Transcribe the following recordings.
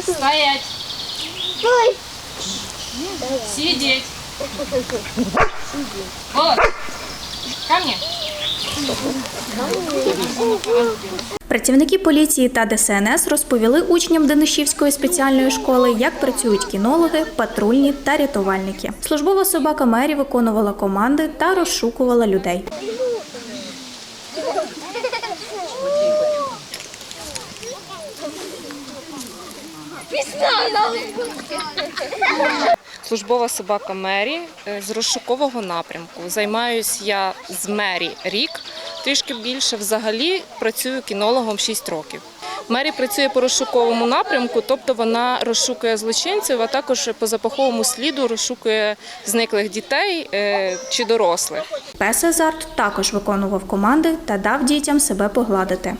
Стоять. Стой. Сидеть. Вот. Ко мне. Працівники поліції та ДСНС розповіли учням Денишівської спеціальної школи, як працюють кінологи, патрульні та рятувальники. Службова собака Мері виконувала команди та розшукувала людей. Службова собака Мері е, з розшукового напрямку. Займаюсь я з Мері рік, трішки більше. Взагалі працюю кінологом 6 років. Мері працює по розшуковому напрямку, тобто вона розшукує злочинців, а також по запаховому сліду розшукує зниклих дітей е, чи дорослих. Пес Азарт також виконував команди та дав дітям себе погладити.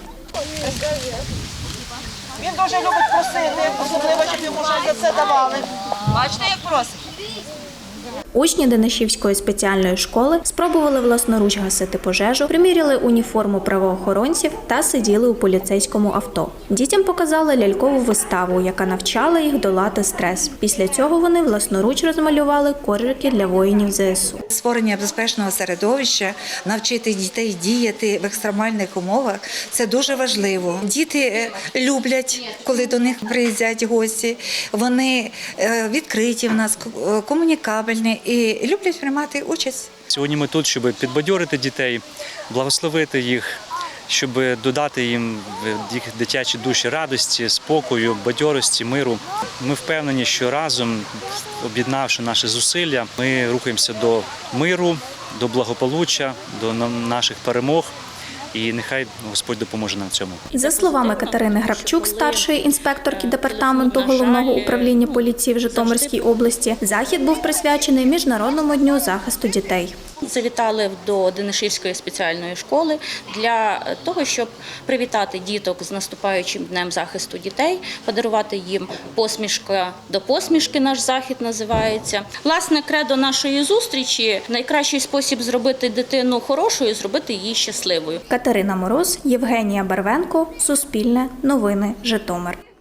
Він дуже любить просити, особливо, щоб йому щось за це давали. Бачите, як просить? Учні Денишівської спеціальної школи спробували власноруч гасити пожежу, приміряли уніформу правоохоронців та сиділи у поліцейському авто. Дітям показали лялькову виставу, яка навчала їх долати стрес. Після цього вони власноруч розмалювали коржики для воїнів ЗСУ. Створення безпечного середовища, навчити дітей діяти в екстремальних умовах це дуже важливо. Діти е, люблять, коли до них приїздять гості. Вони е, відкриті в нас, е, комунікабельні і люблять приймати участь. Сьогодні ми тут, щоб підбадьорити дітей, благословити їх, щоб додати їм їх дитячі душі радості, спокою, бадьорості, миру. Ми впевнені, що разом, об'єднавши наші зусилля, ми рухаємося до миру, до благополуччя, до наших перемог. І нехай Господь допоможе нам в цьому. За словами Катерини Грабчук, старшої інспекторки департаменту головного управління поліції в Житомирській області, захід був присвячений міжнародному дню захисту дітей. Завітали до Денишівської спеціальної школи для того, щоб привітати діток з наступаючим днем захисту дітей, подарувати їм посмішка до посмішки. Наш захід називається. Власне, кредо нашої зустрічі найкращий спосіб зробити дитину хорошою, зробити її щасливою. Катерина Мороз, Євгенія Барвенко, Суспільне, Новини, Житомир.